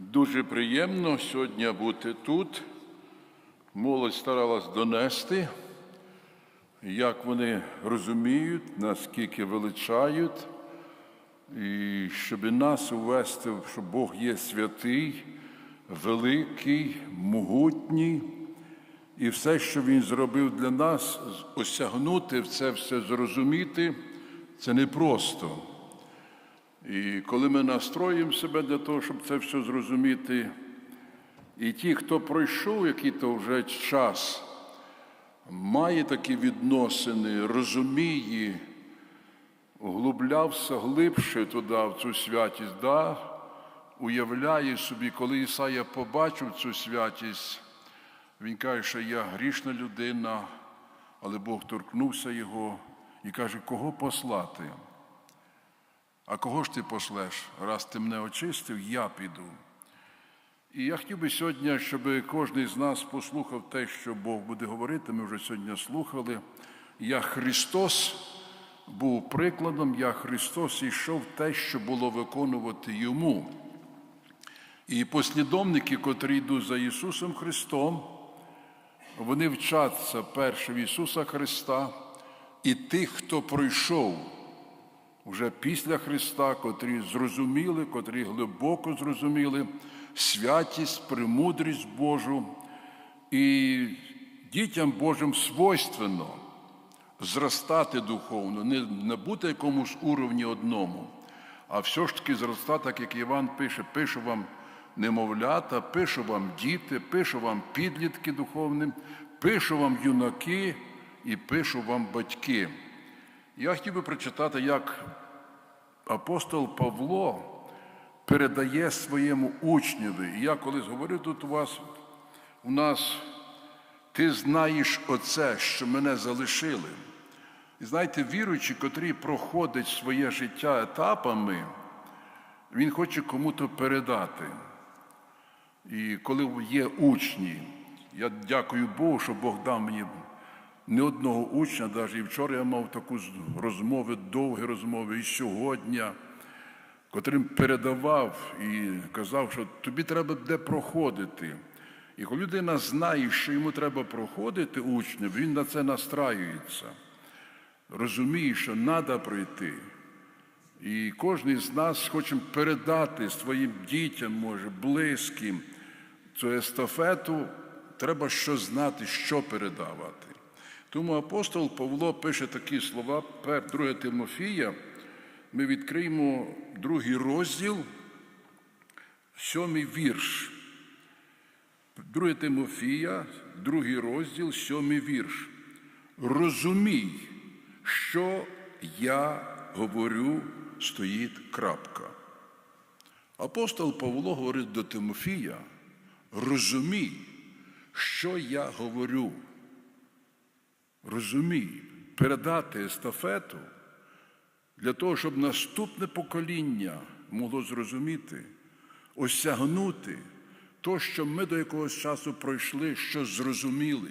Дуже приємно сьогодні бути тут. Молодь старалась донести, як вони розуміють, наскільки величають, і щоб нас увести, що Бог є святий, великий, могутній, і все, що Він зробив для нас, осягнути це все зрозуміти, це непросто. І коли ми настроїмо себе для того, щоб це все зрозуміти, і ті, хто пройшов який-то вже час, має такі відносини, розуміє, углублявся глибше туди, в цю святість, да, уявляє собі, коли Ісая побачив цю святість, він каже, що я грішна людина, але Бог торкнувся його і каже, кого послати? А кого ж ти пошлеш? Раз ти мене очистив, я піду. І я хотів би сьогодні, щоб кожен з нас послухав те, що Бог буде говорити. Ми вже сьогодні слухали. Я Христос був прикладом, я Христос йшов те, що було виконувати Йому. І послідовники, котрі йдуть за Ісусом Христом, вони вчаться перше в Ісуса Христа і тих, хто пройшов вже після Христа, котрі зрозуміли, котрі глибоко зрозуміли святість, премудрість Божу. І дітям Божим свойственно зростати духовно, не, не бути якомусь уровні одному, а все ж таки зростати, так як Іван пише, пишу вам немовлята, пишу вам діти, пишу вам підлітки духовним, пишу вам юнаки і пишу вам батьки. Я хотів би прочитати, як апостол Павло передає своєму учневі. І я колись говорив тут у вас, у нас, ти знаєш оце, що мене залишили. І знаєте, віруючий, котрий проходить своє життя етапами, він хоче кому-то передати. І коли є учні, я дякую Богу, що Бог дав мені не одного учня, навіть і вчора я мав таку розмову, довгі розмови, і сьогодні, котрим передавав і казав, що тобі треба де проходити. І коли людина знає, що йому треба проходити учня, він на це настраюється, розуміє, що треба пройти. І кожен з нас хоче передати своїм дітям, може, близьким цю естафету, треба що знати, що передавати. Тому апостол Павло пише такі слова, 2 Тимофія. Ми відкриємо другий розділ, сьомий вірш. 2 Тимофія, другий розділ, сьомий вірш. Розумій, що я говорю, стоїть крапка. Апостол Павло говорить до Тимофія, розумій, що я говорю розумій, передати естафету для того, щоб наступне покоління могло зрозуміти, осягнути то, що ми до якогось часу пройшли, що зрозуміли.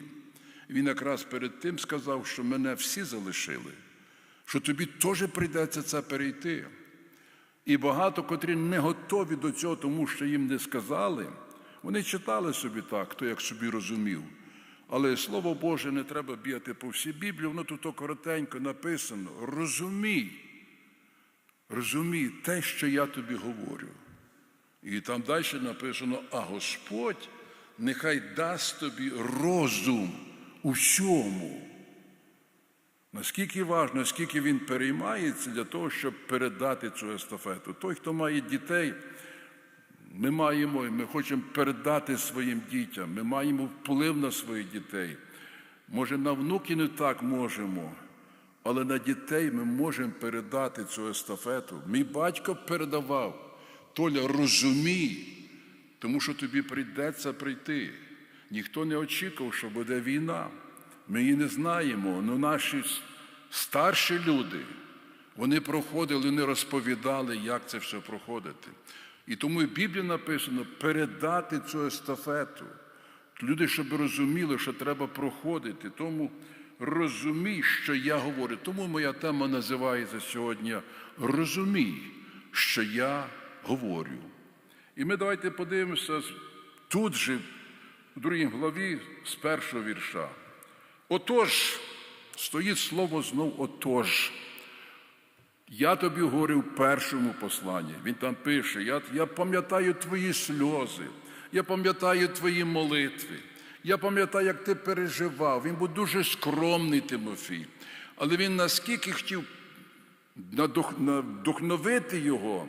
Він якраз перед тим сказав, що мене всі залишили, що тобі теж прийдеться це перейти. І багато, котрі не готові до цього, тому що їм не сказали, вони читали собі так, хто як собі розумів. Але Слово Боже не треба бігати по всій Біблії, воно тут коротенько написано. Розумій, розумій те, що я тобі говорю. І там далі написано, а Господь нехай дасть тобі розум у всьому. Наскільки важливо, наскільки він переймається для того, щоб передати цю естафету. Той, хто має дітей, ми маємо, ми хочемо передати своїм дітям, ми маємо вплив на своїх дітей. Може, на внуки не так можемо, але на дітей ми можемо передати цю естафету. Мій батько передавав, Толя, розумій, тому що тобі прийдеться прийти. Ніхто не очікував, що буде війна. Ми її не знаємо. але наші старші люди, вони проходили, вони розповідали, як це все проходити. І тому в Біблії написано передати цю естафету. Люди, щоб розуміли, що треба проходити. Тому розумій, що я говорю. Тому моя тема називається сьогодні Розумій, що я говорю. І ми давайте подивимося тут же, в другій главі, з першого вірша. Отож, стоїть слово знов отож. Я тобі говорю в першому посланні. Він там пише: я, я пам'ятаю твої сльози, я пам'ятаю твої молитви, я пам'ятаю, як ти переживав. Він був дуже скромний Тимофій, але він наскільки хотів надухновити його,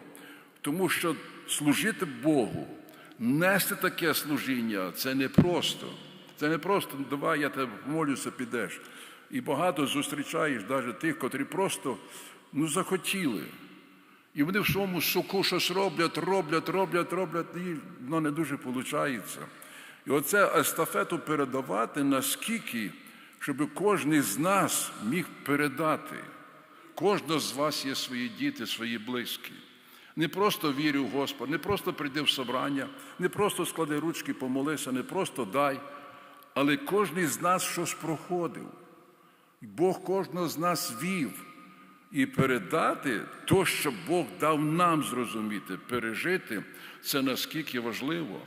тому що служити Богу, нести таке служіння це не просто. Це не просто «Ну, давай, я тебе помолюся, підеш. І багато зустрічаєш навіть тих, котрі просто ну, захотіли. І вони в своєму соку щось роблять, роблять, роблять, роблять, і воно не дуже виходить. І оце естафету передавати наскільки, щоб кожен з нас міг передати. Кожного з вас є свої діти, свої близькі. Не просто вірю в Господа, не просто прийди в собрання, не просто склади ручки, помолися, не просто дай, але кожен з нас щось проходив. Бог кожного з нас вів. І передати то, що Бог дав нам зрозуміти, пережити, це наскільки важливо.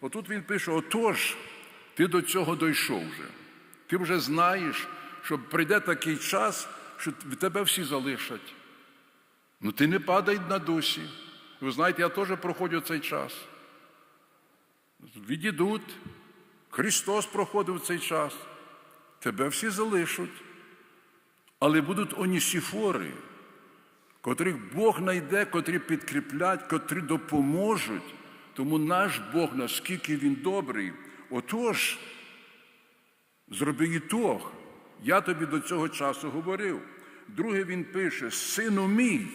Отут він пише: отож, ти до цього дійшов вже. Ти вже знаєш, що прийде такий час, що тебе всі залишать. Ну ти не падай на душі. Ви знаєте, я теж проходжу цей час. Відійдуть. Христос проходив цей час. Тебе всі залишать. Але будуть онісіфори, котрих Бог знайде, котрі підкріплять, котрі допоможуть. Тому наш Бог, наскільки Він добрий, отож, зроби ітог. Я тобі до цього часу говорив. Друге він пише: Сину мій.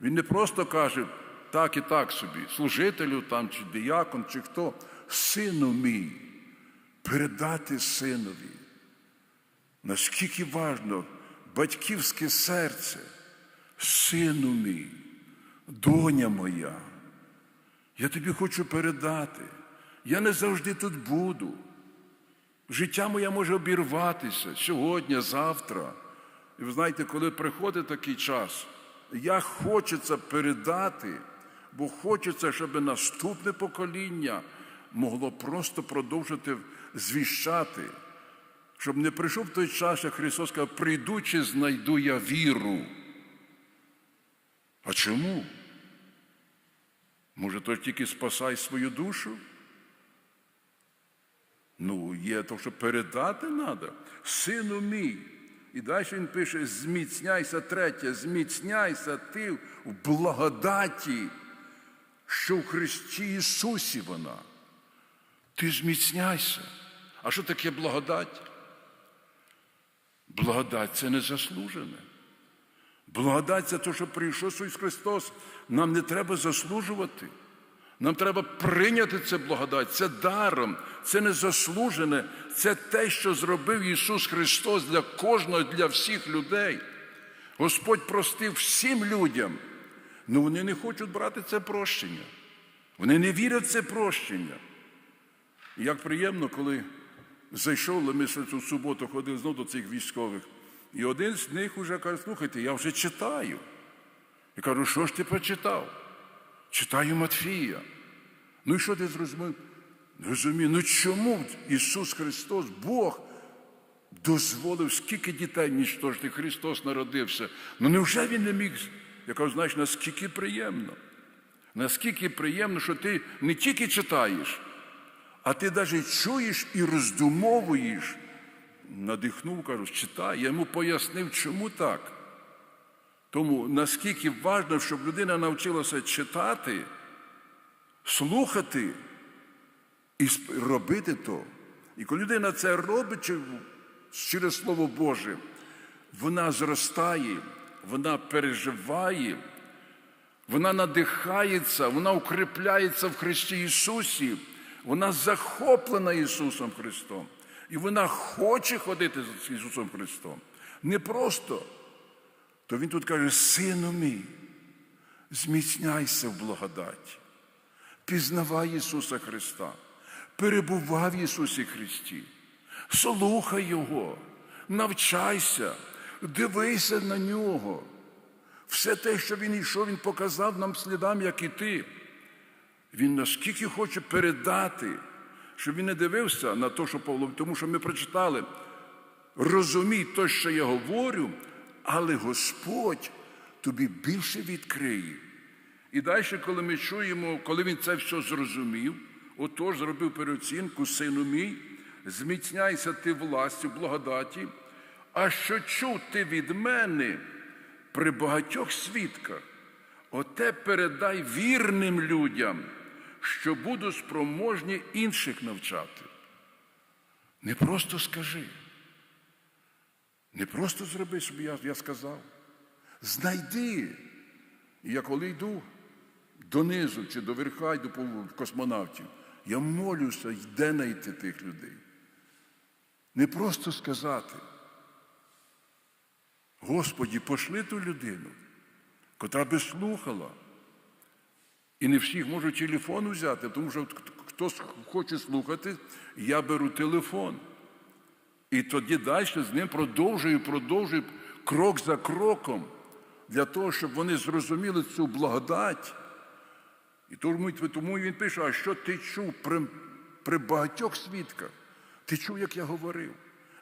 Він не просто каже так і так собі, служителю там, чи діякон, чи хто. Сину мій, передати синові. Наскільки важно батьківське серце, сину мій, доня моя, я тобі хочу передати. Я не завжди тут буду. Життя моє може обірватися сьогодні, завтра. І ви знаєте, коли приходить такий час, я хочеться передати, бо хочеться, щоб наступне покоління могло просто продовжити звіщати. Щоб не прийшов той час, як Христос сказав, прийдучи, знайду я віру. А чому? Може, то тільки спасай свою душу? Ну, є то, що передати треба. Сину мій. І далі він пише: зміцняйся, третє, зміцняйся ти в благодаті, що в Христі Ісусі вона. Ти зміцняйся. А що таке благодать? Благодать це не заслужене. Благодать це те, що прийшов Ісус Христос. Нам не треба заслужувати. Нам треба прийняти це благодать, це даром, це незаслужене, це те, що зробив Ісус Христос для кожного, для всіх людей. Господь простив всім людям, але вони не хочуть брати це прощення. Вони не вірять в це прощення. І як приємно, коли зайшов, ми в суботу ходили знову до цих військових, і один з них вже каже, слухайте, я вже читаю. Я кажу, що ж ти прочитав? Читаю Матфія. Ну і що ти зрозумів? Розумію, ну чому Ісус Христос, Бог, дозволив, скільки дітей нічтожити, Христос народився. Ну невже Він не міг? Я кажу, знаєш, наскільки приємно. Наскільки приємно, що ти не тільки читаєш, а ти навіть чуєш і роздумовуєш. Надихнув, кажу, читай. Я йому пояснив, чому так. Тому наскільки важливо, щоб людина навчилася читати, слухати і робити то. І коли людина це робить через Слово Боже, вона зростає, вона переживає, вона надихається, вона укріпляється в Христі Ісусі, вона захоплена Ісусом Христом. І вона хоче ходити з Ісусом Христом. Не просто. То Він тут каже, сину мій, зміцняйся в благодаті, пізнавай Ісуса Христа, перебувай в Ісусі Христі, слухай Його, навчайся, дивися на Нього. Все те, що Він йшов, Він показав нам слідам, як і ти. Він наскільки хоче передати, щоб він не дивився на те, що Павло, тому що ми прочитали, розумій те, що я говорю, але Господь тобі більше відкриє. І далі, коли ми чуємо, коли він це все зрозумів, отож зробив переоцінку, сину мій, зміцняйся ти властю, благодаті, а що чув ти від мене при багатьох свідках, оте передай вірним людям, що буду спроможні інших навчати. Не просто скажи. Не просто зроби, щоб я, я сказав. Знайди. І я коли йду донизу чи до верха, йду по космонавтів, я молюся, де знайти тих людей. Не просто сказати. Господі, пошли ту людину, котра би слухала. І не всіх можуть телефон взяти, тому що хтось хоче слухати, я беру телефон. І тоді далі з ним продовжую, продовжую крок за кроком, для того, щоб вони зрозуміли цю благодать. І тому він пише, а що ти чув при, при багатьох свідках? Ти чув, як я говорив?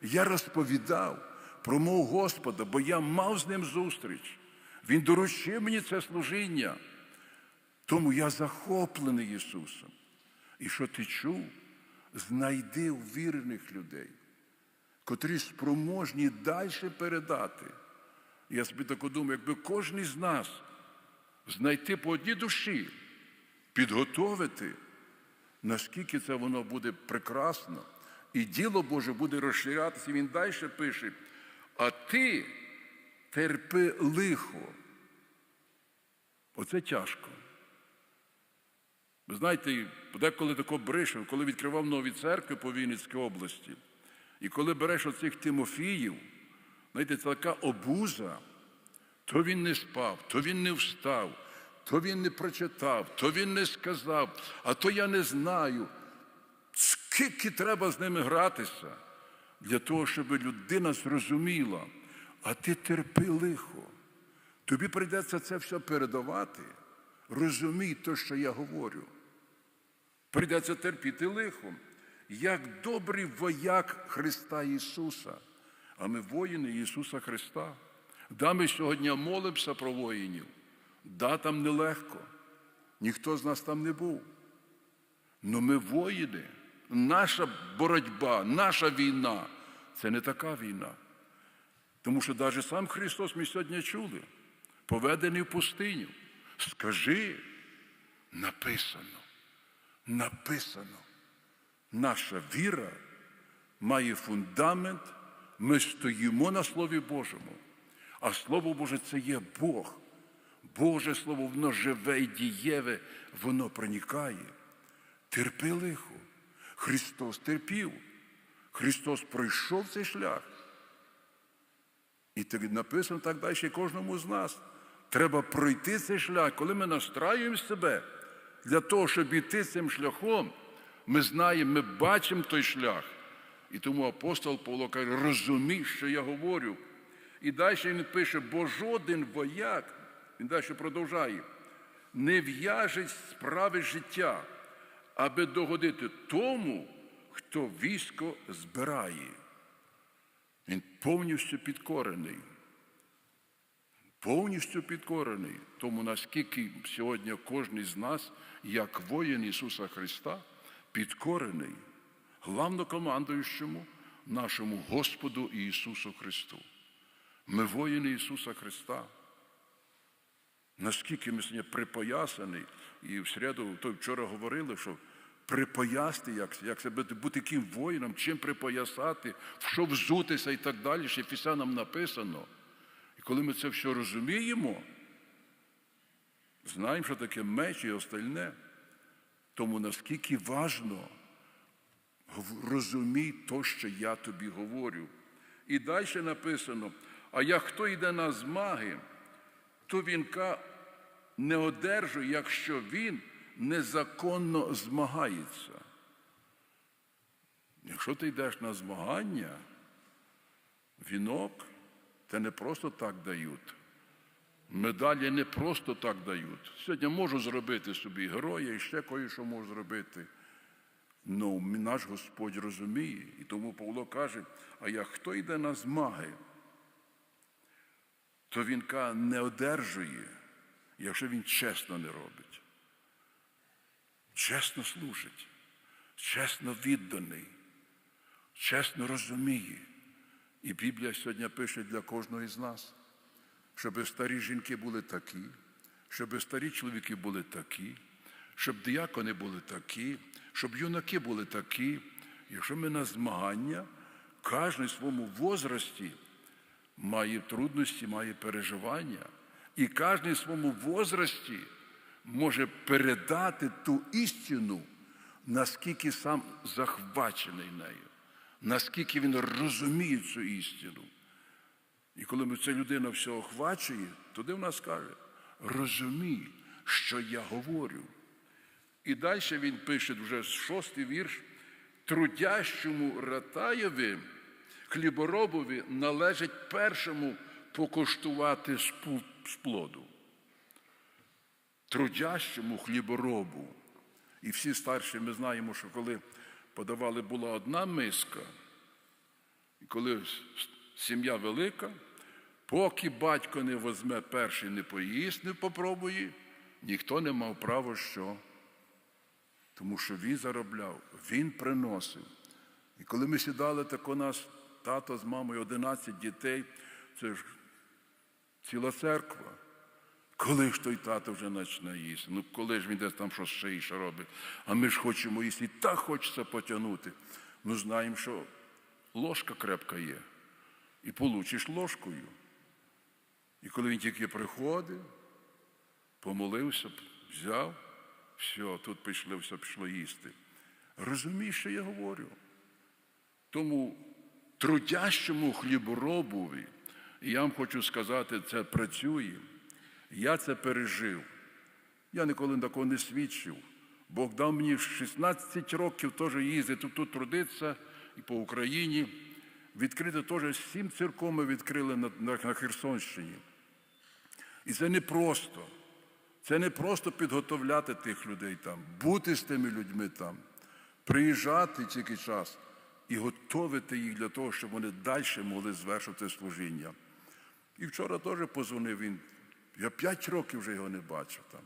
Я розповідав про мого Господа, бо я мав з ним зустріч. Він доручив мені це служіння. Тому я захоплений Ісусом. І що ти чув? Знайди вірених людей, котрі спроможні далі передати. Я собі так думаю, якби кожен з нас знайти по одній душі, підготовити, наскільки це воно буде прекрасно, і діло Боже буде розширятися, він далі пише, а ти терпи лихо. Оце тяжко. Ви знаєте, деколи тако бришив, коли відкривав нові церкви по Вінницькій області, і коли береш оцих Тимофіїв, знаєте, це така обуза, то він не спав, то він не встав, то він не прочитав, то він не сказав, а то я не знаю. Скільки треба з ними гратися для того, щоб людина зрозуміла, а ти терпи лихо. Тобі прийдеться це все передавати. Розумій те, що я говорю. Прийдеться терпіти лихо, як добрий вояк Христа Ісуса, а ми воїни Ісуса Христа. Да, ми сьогодні молимося про воїнів. Да, там нелегко. Ніхто з нас там не був. Но ми воїни. Наша боротьба, наша війна це не така війна. Тому що навіть сам Христос ми сьогодні чули, поведений в пустиню. Скажи, написано, написано. Наша віра має фундамент, ми стоїмо на Слові Божому. А Слово Боже це є Бог. Боже Слово, воно живе і дієве, воно проникає. Терпи лихо. Христос терпів. Христос пройшов цей шлях. І так написано так далі кожному з нас. Треба пройти цей шлях, коли ми настраюємо себе для того, щоб іти цим шляхом, ми знаємо, ми бачимо той шлях. І тому апостол Павло каже, розумій, що я говорю. І далі він пише, бо жоден вояк, він далі продовжує, не в'яжить справи життя, аби догодити тому, хто військо збирає. Він повністю підкорений. Повністю підкорений. Тому наскільки сьогодні кожен з нас, як воїн Ісуса Христа, підкорений главнокомандуючому нашому Господу Ісусу Христу. Ми воїни Ісуса Христа. Наскільки ми сьогодні припоясані, і в середу то вчора говорили, що припоясти, як як себе бути яким воїном, чим припоясати, в що взутися і так далі, ще Ефесянам написано. Коли ми це все розуміємо, знаємо, що таке меч і остальне, тому наскільки важно розумій то, що я тобі говорю. І далі написано: а як хто йде на змаги, то вінка не одержує, якщо він незаконно змагається. Якщо ти йдеш на змагання, вінок те не просто так дають. Медалі не просто так дають. Сьогодні можу зробити собі героя і ще кое-що можу зробити. Ну, наш Господь розуміє, і тому Павло каже: а як хто йде на змаги, то він каже, не одержує, якщо він чесно не робить. Чесно служить, чесно відданий, чесно розуміє. І Біблія сьогодні пише для кожного із нас, щоб старі жінки були такі, щоб старі чоловіки були такі, щоб діякони були такі, щоб юнаки були такі. Якщо ми на змагання, кожен в своєму возрасті має трудності, має переживання, і кожен в своєму возрасті може передати ту істину, наскільки сам захвачений нею, наскільки він розуміє цю істину. І коли ця людина все охвачує, тоді в нас каже, розумій, що я говорю. І далі він пише вже шостий вірш, трудящому ратаєві, хліборобові належить першому покуштувати з плоду. Трудящому хліборобу. І всі старші ми знаємо, що коли подавали була одна миска, і коли сім'я велика, поки батько не возьме перший не поїсть, не попробує, ніхто не мав права що. Тому що він заробляв, він приносив. І коли ми сідали, так у нас тато з мамою 11 дітей, це ж ціла церква. Коли ж той тато вже почне їсти? Ну коли ж він десь там щось ще інше робить? А ми ж хочемо їсти, і так хочеться потягнути. Ну знаємо, що ложка крепка є. І получиш ложкою. І коли він тільки приходив, помолився, взяв, все, тут пішли, все пішло їсти. Розумієш, що я говорю? Тому трудящому хліборобові, і я вам хочу сказати, це працює. Я це пережив. Я ніколи такого не свідчив. Бог дав мені 16 років теж їздити тут трудитися і по Україні. Відкрити теж сім церков ми відкрили на, на, на Херсонщині. І це не просто. Це не просто підготовляти тих людей там, бути з тими людьми там, приїжджати тільки час і готовити їх для того, щоб вони далі могли звершувати служіння. І вчора теж позвонив він. Я п'ять років вже його не бачив там.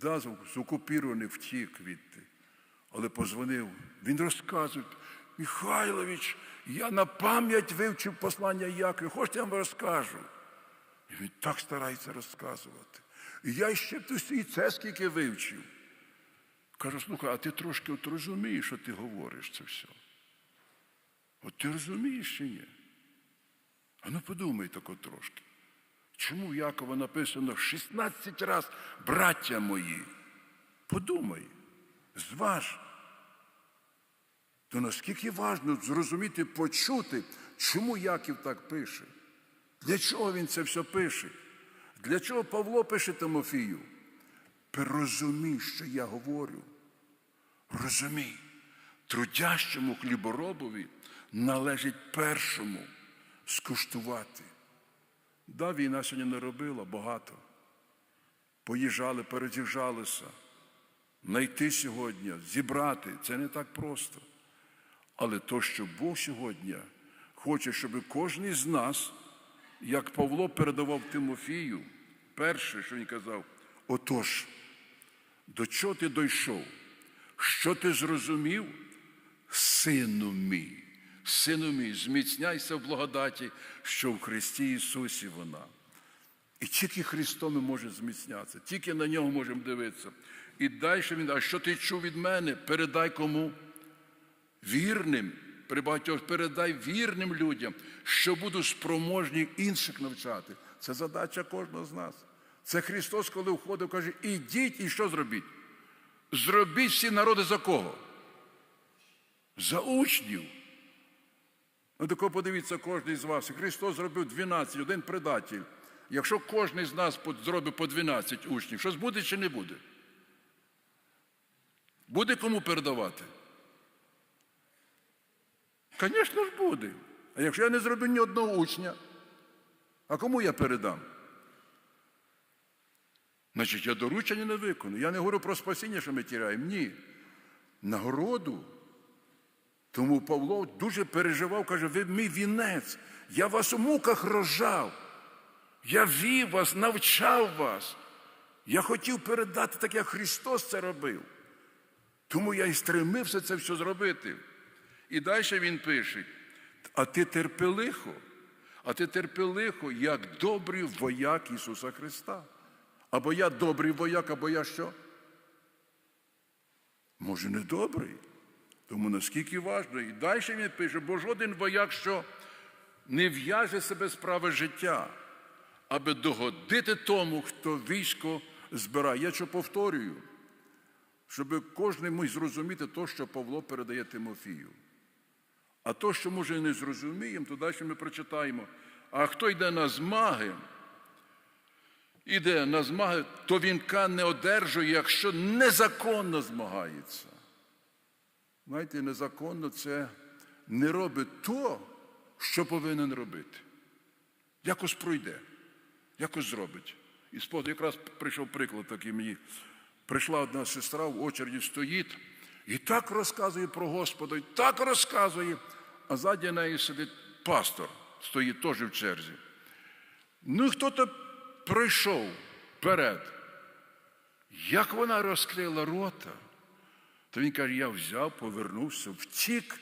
Да, з окупірованих втік відти. Але позвонив. Він розказує, Михайлович, я на пам'ять вивчив послання Якова, хочете я вам розкажу. І він так старається розказувати. І я ще і це скільки вивчив. Кажу, слухай, а ти трошки от розумієш, що ти говориш це все? От ти розумієш чи ні? А ну подумай тако трошки. Чому Якова написано 16 раз браття мої? Подумай, зваж. То наскільки важливо зрозуміти, почути, чому Яків так пише? Для чого він це все пише? Для чого Павло пише Тимофію? Розумій, що я говорю. Розумій, трудящому хліборобові належить першому скуштувати. Да, війна сьогодні не робила багато. Поїжджали, перез'їжджалися. Найти сьогодні, зібрати це не так просто. Але то, що Бог сьогодні хоче, щоб кожен з нас, як Павло передавав Тимофію, перше, що він казав, отож, до чого ти дійшов? Що ти зрозумів, сину мій? Сину мій, зміцняйся в благодаті, що в Христі Ісусі вона. І тільки Христом ми можемо зміцнятися, тільки на нього можемо дивитися. І далі він, а що ти чув від мене? Передай кому? Вірним, при багатьох передай вірним людям, що буду спроможні інших навчати. Це задача кожного з нас. Це Христос, коли входив, каже, ідіть і що зробіть? Зробіть всі народи за кого? За учнів. Ну, тако подивіться, кожен з вас. Христос зробив 12, один предатель. Якщо кожен з нас зробить по 12 учнів, щось буде чи не буде? Буде кому передавати? Звісно ж буде. А якщо я не зроблю ні одного учня, а кому я передам? Значить, я доручення не виконую. Я не говорю про спасіння, що ми тіряємо. Ні. Нагороду. Тому Павло дуже переживав, каже, ви мій вінець, я вас у муках рожав, я вів вас, навчав вас. Я хотів передати так, як Христос це робив. Тому я і стремився це все зробити. І далі він пише: а ти терпелихо, а ти терпелихо, як добрий вояк Ісуса Христа. Або я добрий вояк, або я що? Може, не добрий. Тому наскільки важливо. І далі він пише, бо жоден вояк, що не в'яже себе справи життя, аби догодити тому, хто військо збирає. Я що повторюю, щоб кожен міг зрозуміти те, що Павло передає Тимофію. А то, що може не зрозуміємо, то далі ми прочитаємо. А хто йде на змаги, іде на змаги, то вінка не одержує, якщо незаконно змагається. Знаєте, незаконно це не робить то, що повинен робити. Якось пройде, якось зробить. І спод якраз прийшов приклад такий мені. Прийшла одна сестра в очереді стоїть і так розказує про Господа, і так розказує, а ззаді неї сидить пастор, стоїть теж в черзі. Ну, і хто-то прийшов вперед. Як вона розкрила рота, то він каже, я взяв, повернувся, втік,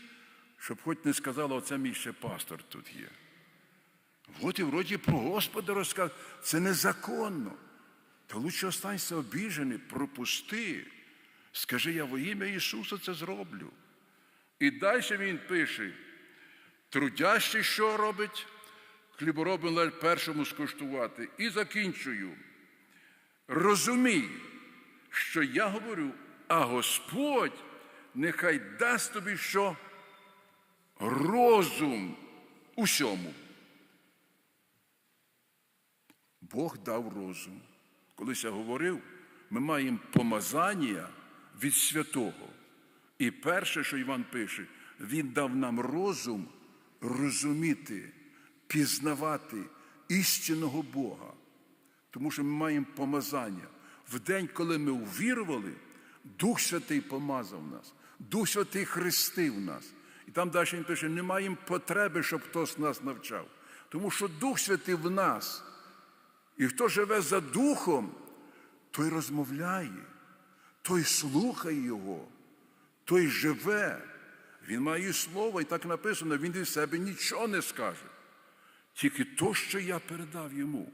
щоб хоч не сказала, оце мій ще пастор тут є. От і вроді про Господа розказує, це незаконно. Та лучше останься обіжений, пропусти. Скажи, я во ім'я Ісуса це зроблю. І далі він пише, трудящий, що робить, хліборобин ледь першому скуштувати. І закінчую. Розумій, що я говорю, а Господь нехай дасть тобі що розум усьому. Бог дав розум. Колись я говорив, ми маємо помазання від святого. І перше, що Іван пише, він дав нам розум розуміти, пізнавати істинного Бога. Тому що ми маємо помазання. В день, коли ми увірували, Дух Святий помазав нас, Дух Святий хрестив нас. І там далі він пише, не маємо потреби, щоб хтось нас навчав. Тому що Дух Святий в нас. І хто живе за Духом, той розмовляє, той слухає Його, той живе. Він має слово, і так написано, він від себе нічого не скаже. Тільки то, що я передав йому.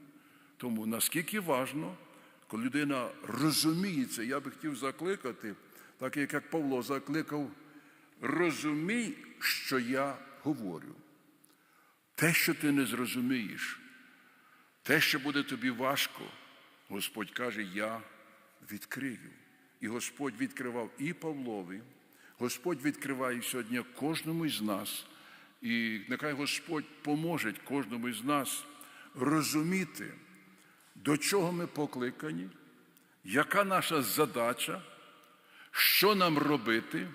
Тому наскільки важно, коли людина розуміється, я би хотів закликати, так як Павло закликав, розумій, що я говорю. Те, що ти не зрозумієш, те, що буде тобі важко, Господь каже, я відкрию. І Господь відкривав і Павлові, Господь відкриває сьогодні кожному із нас. І нехай Господь поможе кожному із нас розуміти, до чого ми покликані, яка наша задача, що нам робити,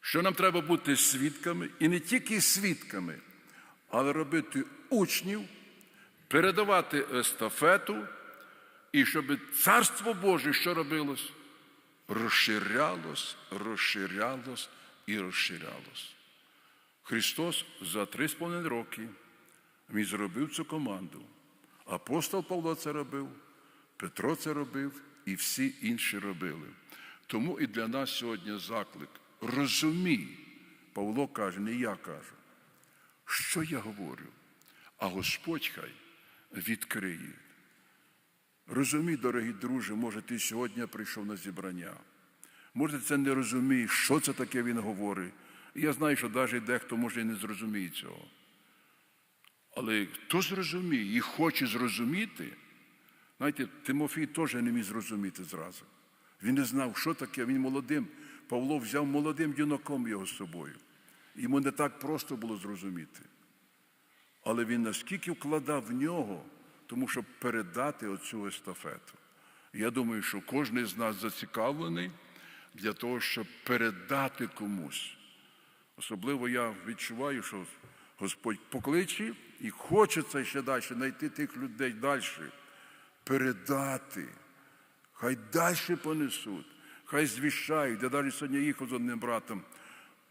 що нам треба бути свідками, і не тільки свідками, але робити учнів, передавати естафету, і щоб Царство Боже, що робилось, розширялось, розширялось і розширялось. Христос за три з половиною роки Він зробив цю команду. Апостол Павло це робив, Петро це робив і всі інші робили. Тому і для нас сьогодні заклик. Розумій, Павло каже, не я кажу, що я говорю, а Господь хай відкриє. Розумій, дорогі друзі, може, ти сьогодні прийшов на зібрання. Може, це не розумієш, що це таке він говорить. І я знаю, що навіть дехто може і не зрозуміє цього. Але хто зрозуміє і хоче зрозуміти, знаєте, Тимофій теж не міг зрозуміти зразу. Він не знав, що таке, він молодим. Павло взяв молодим юнаком його з собою. Йому не так просто було зрозуміти. Але він наскільки вкладав в нього, тому щоб передати оцю естафету. Я думаю, що кожен з нас зацікавлений для того, щоб передати комусь. Особливо я відчуваю, що Господь покличе і хочеться ще далі знайти тих людей далі, передати хай далі понесуть, хай звіщають. Я далі сьогодні їхав з одним братом.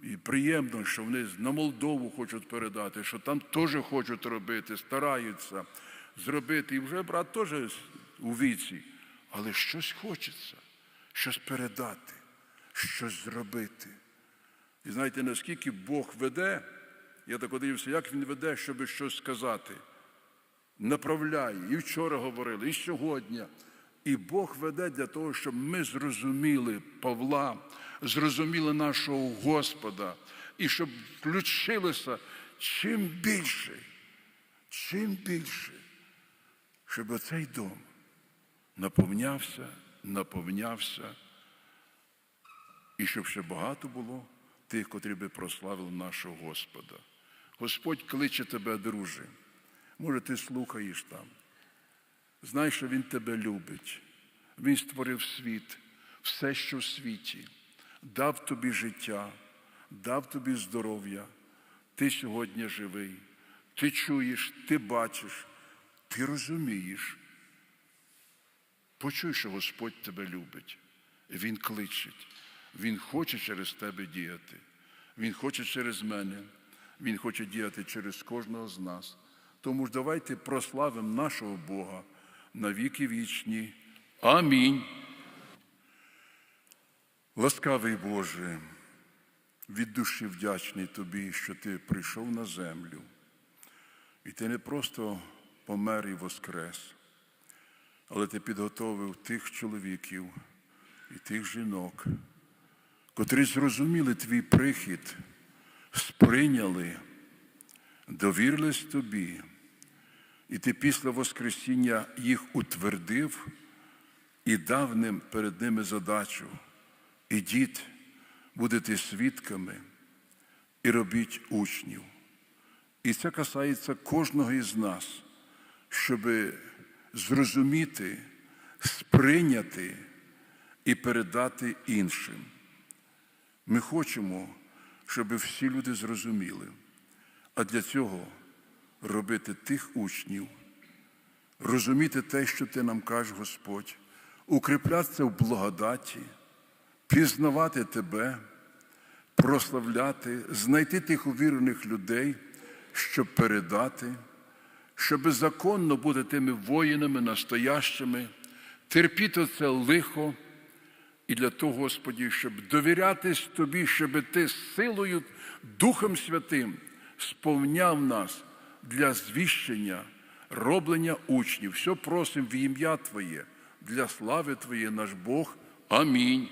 І приємно, що вони на Молдову хочуть передати, що там теж хочуть робити, стараються зробити. І вже брат теж у віці. Але щось хочеться, щось передати, щось зробити. І знаєте, наскільки Бог веде, я так дивився, як Він веде, щоб щось сказати. Направляє. І вчора говорили, і сьогодні. І Бог веде для того, щоб ми зрозуміли Павла, зрозуміли нашого Господа, і щоб включилося чим більше, чим більше, щоб оцей дом наповнявся, наповнявся, і щоб ще багато було тих, котрі би прославили нашого Господа. Господь кличе тебе, друже. Може, ти слухаєш там. Знай, що Він тебе любить. Він створив світ, все, що в світі, дав тобі життя, дав тобі здоров'я. Ти сьогодні живий. Ти чуєш, ти бачиш, ти розумієш. Почуй, що Господь тебе любить. Він кличить. Він хоче через тебе діяти. Він хоче через мене. Він хоче діяти через кожного з нас. Тому ж давайте прославимо нашого Бога на віки вічні. Амінь. Ласкавий Боже, від душі вдячний Тобі, що Ти прийшов на землю. І ти не просто помер і воскрес, але ти підготовив тих чоловіків і тих жінок, котрі зрозуміли твій прихід, сприйняли, довірились тобі, і ти після Воскресіння їх утвердив і дав ним перед ними задачу. Ідіть, будете свідками і робіть учнів. І це касається кожного із нас, щоб зрозуміти, сприйняти і передати іншим. Ми хочемо, щоб всі люди зрозуміли, а для цього робити тих учнів, розуміти те, що ти нам кажеш, Господь, укріплятися в благодаті, пізнавати Тебе, прославляти, знайти тих увірених людей, щоб передати, щоб законно бути тими воїнами настоящими, терпіти це лихо. І для того, Господі, щоб довірятись Тобі, щоб Ти силою Духом Святим сповняв нас для звіщення, роблення учнів. Все просимо в ім'я Твоє, для слави Твоє, наш Бог. Амінь.